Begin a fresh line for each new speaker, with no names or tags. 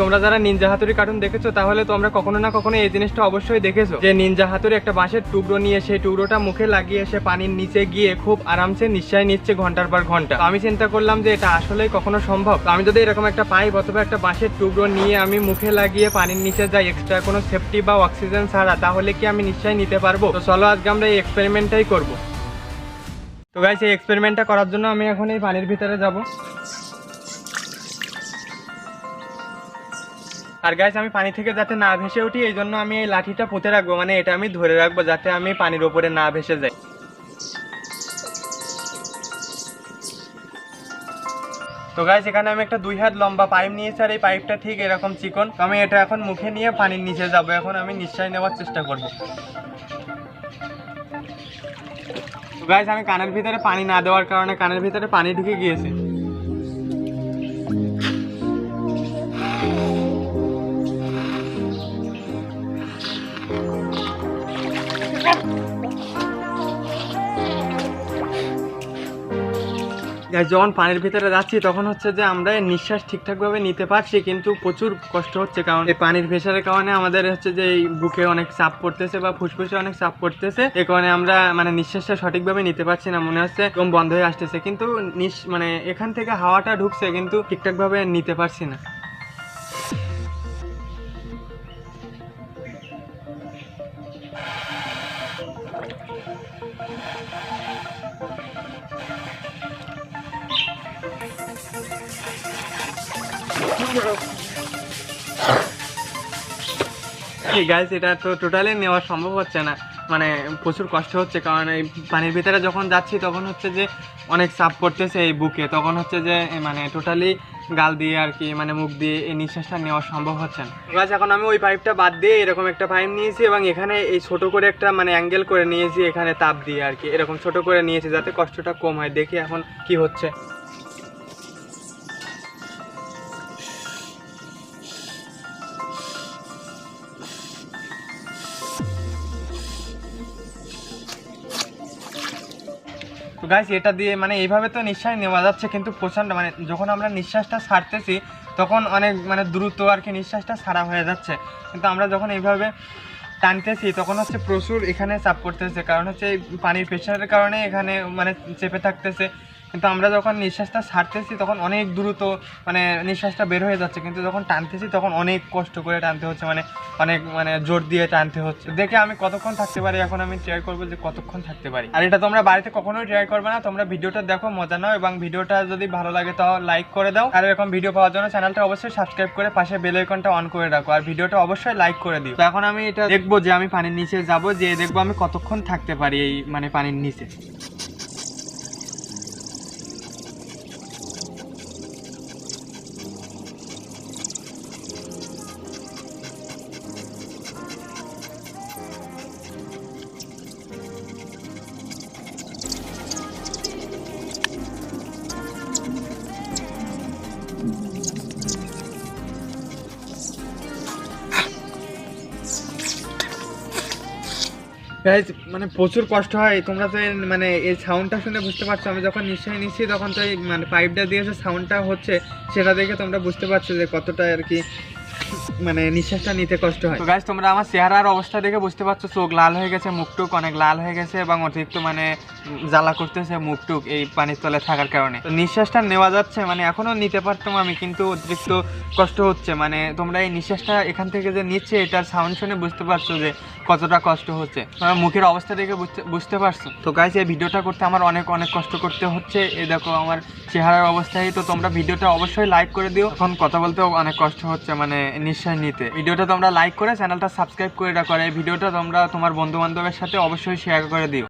তোমরা যারা নিনজা হাতুড়ি কার্টুন দেখেছ, তাহলে তোমরা কখনো না কখনো এই জিনিসটা অবশ্যই দেখেছ যে নিনজা হাতুড়ি একটা বাঁশের টুকরো নিয়ে সেই টুকরোটা মুখে লাগিয়ে সে পানির নিচে গিয়ে খুব আরামসে নিশ্চয় নিচ্ছে ঘণ্টার পর ঘণ্টা। আমি চিন্তা করলাম যে এটা আসলেই কখনো সম্ভব? আমি যদি এরকম একটা পাইপ অথবা একটা বাঁশের টুকরো নিয়ে আমি মুখে লাগিয়ে পানির নিচে যাই এক্সট্রা কোনো সেফটি বা অক্সিজেন ছাড়া, তাহলে কি আমি নিশ্চয়ই নিতে পারব? তো চলো আজকে আমরা এই এক্সপেরিমেন্টটাই করব। তো গাইস এই এক্সপেরিমেন্টটা করার জন্য আমি এখন এই পানির ভিতরে যাব। আর গাইস আমি পানি থেকে যাতে না ভেসে উঠি, এই জন্য আমি এই লাঠিটা পুঁতে রাখব। মানে এটা আমি ধরে রাখব যাতে আমি পানির ওপরে না ভেসে যাই। তো গাইস এখানে আমি একটা দুই হাত লম্বা পাইপ নিয়েছি আর এই পাইপটা ঠিক এরকম চিকন। আমি এটা এখন মুখে নিয়ে পানির নিচে যাব। এখন আমি নিশ্চয় নেওয়ার চেষ্টা করব। তো গাইস আমি কানের ভিতরে পানি না দেওয়ার কারণে কানের ভিতরে পানি ঢুকে গিয়েছে। যখন পানির ভিতরে যাচ্ছি, তখন হচ্ছে যে আমরা নিঃশ্বাস ঠিকঠাকভাবে নিতে পারছি, কিন্তু প্রচুর কষ্ট হচ্ছে, কারণ এই পানির প্রেশারের কারণে আমাদের হচ্ছে যে এই বুকে অনেক চাপ পড়তেছে বা ফুসফুসে অনেক চাপ পড়তেছে এই কারণে আমরা মানে নিঃশ্বাসটা সঠিকভাবে নিতে পারছি না, মনে হচ্ছে একদম বন্ধ হয়ে আসতেছে, কিন্তু মানে এখান থেকে হাওয়াটা ঢুকছে, কিন্তু ঠিকঠাকভাবে নিতে পারছি না। গাইস এটা তো টোটালি নেওয়া সম্ভব হচ্ছে না। মানে প্রচুর কষ্ট হচ্ছে, কারণ এই পানির ভিতরে যখন যাচ্ছি তখন হচ্ছে যে অনেক চাপ পড়তেছে এই বুকে। তখন হচ্ছে যে মানে টোটালি গাল দিয়ে আর কি মানে মুখ দিয়ে এই নিঃশ্বাসটা নেওয়া সম্ভব হচ্ছে না। এখন আমি ওই পাইপটা বাদ দিয়ে এরকম একটা পাইপ নিয়েছি এবং এখানে এই ছোট করে একটা মানে অ্যাঙ্গেল করে নিয়েছি এখানে তাপ দিয়ে আর কি। এরকম ছোট করে নিয়েছি যাতে কষ্টটা কম হয়। দেখি এখন কি হচ্ছে। তো গাইস এটা দিয়ে মানে এইভাবে তো নিঃশ্বাস নেওয়া যাচ্ছে, কিন্তু প্রচণ্ড মানে যখন আমরা নিঃশ্বাসটা ছাড়তেছি, তখন অনেক মানে দ্রুত আর কি নিঃশ্বাসটা ছাড়া হয়ে যাচ্ছে। কিন্তু আমরা যখন এইভাবে টানতেছি, তখন হচ্ছে প্রচুর এখানে চাপ পড়তেছে। কারণ হচ্ছে এই পানির প্রেশারের কারণে এখানে মানে চেপে থাকতেছে। কিন্তু আমরা যখন নিঃশ্বাসটা ছাড়তেছি তখন অনেক দ্রুত মানে নিঃশ্বাসটা বের হয়ে যাচ্ছে। কিন্তু যখন টানতেছি তখন অনেক কষ্ট করে টানতে হচ্ছে মানে অনেক মানে জোর দিয়ে টানতে হচ্ছে। দেখে আমি কতক্ষণ থাকতে পারি, এখন আমি ট্রাই করব যে কতক্ষণ থাকতে পারি। আর এটা তোমরা বাড়িতে কখনোই ট্রাই করবে না, তোমরা ভিডিওটা দেখো, মজা নাও, এবং ভিডিওটা যদি ভালো লাগে তাও লাইক করে দাও। আর এরকম ভিডিও পাওয়ার জন্য চ্যানেলটা অবশ্যই সাবস্ক্রাইব করে পাশে বেল আইকনটা অন করে রাখো, আর ভিডিওটা অবশ্যই লাইক করে দিও। তো এখন আমি এটা দেখব যে আমি পানির নিচে যাব যে দেখব আমি কতক্ষণ থাকতে পারি এই মানে পানির নিচে। Guys, মানে প্রচুর কষ্ট হয়। তোমরা তো মানে এই সাউন্ডটা শুনে বুঝতে পারছ। আমি যখন নিশ্চয়ই নিচ্ছি তখন তো মানে পাইপটা দিয়ে যে সাউন্ডটা হচ্ছে সেটা দেখে তোমরা বুঝতে পারছ যে কতটা আর কি মানে নিঃশ্বাসটা নিতে কষ্ট হয়। তো গাইজ তোমরা আমার চেহারার অবস্থা দেখে বুঝতে পারছ, চোখ লাল হয়ে গেছে, মুখটুক অনেক লাল হয়ে গেছে এবং অতিরিক্ত মানে জ্বালা করতেছে মুখটুক এই পানির তলে থাকার কারণে। তো নিঃশ্বাসটা নেওয়া যাচ্ছে মানে এখনও নিতে পারতাম আমি, কিন্তু অতিরিক্ত কষ্ট হচ্ছে। মানে তোমরা এই নিঃশ্বাসটা এখান থেকে যে নিচ্ছে, এটার সাউন্ড শুনে বুঝতে পারছ যে কতটা কষ্ট হচ্ছে। তোমরা মুখের অবস্থা দেখে বুঝতে পারছ। তো গাইজ এই ভিডিওটা করতে আমার অনেক অনেক কষ্ট করতে হচ্ছে। এই দেখো আমার চেহারার অবস্থায়, তো তোমরা ভিডিওটা অবশ্যই লাইক করে দিও। এখন কথা বলতেও অনেক কষ্ট হচ্ছে মানে নিঃশ্বাস নিতে। ভিডিওটা তোমরা লাইক করে চ্যানেলটা সাবস্ক্রাইব করে রাখো, আর এই ভিডিওটা তোমরা তোমার বন্ধুবান্ধবের সাথে অবশ্যই শেয়ার করে দিও।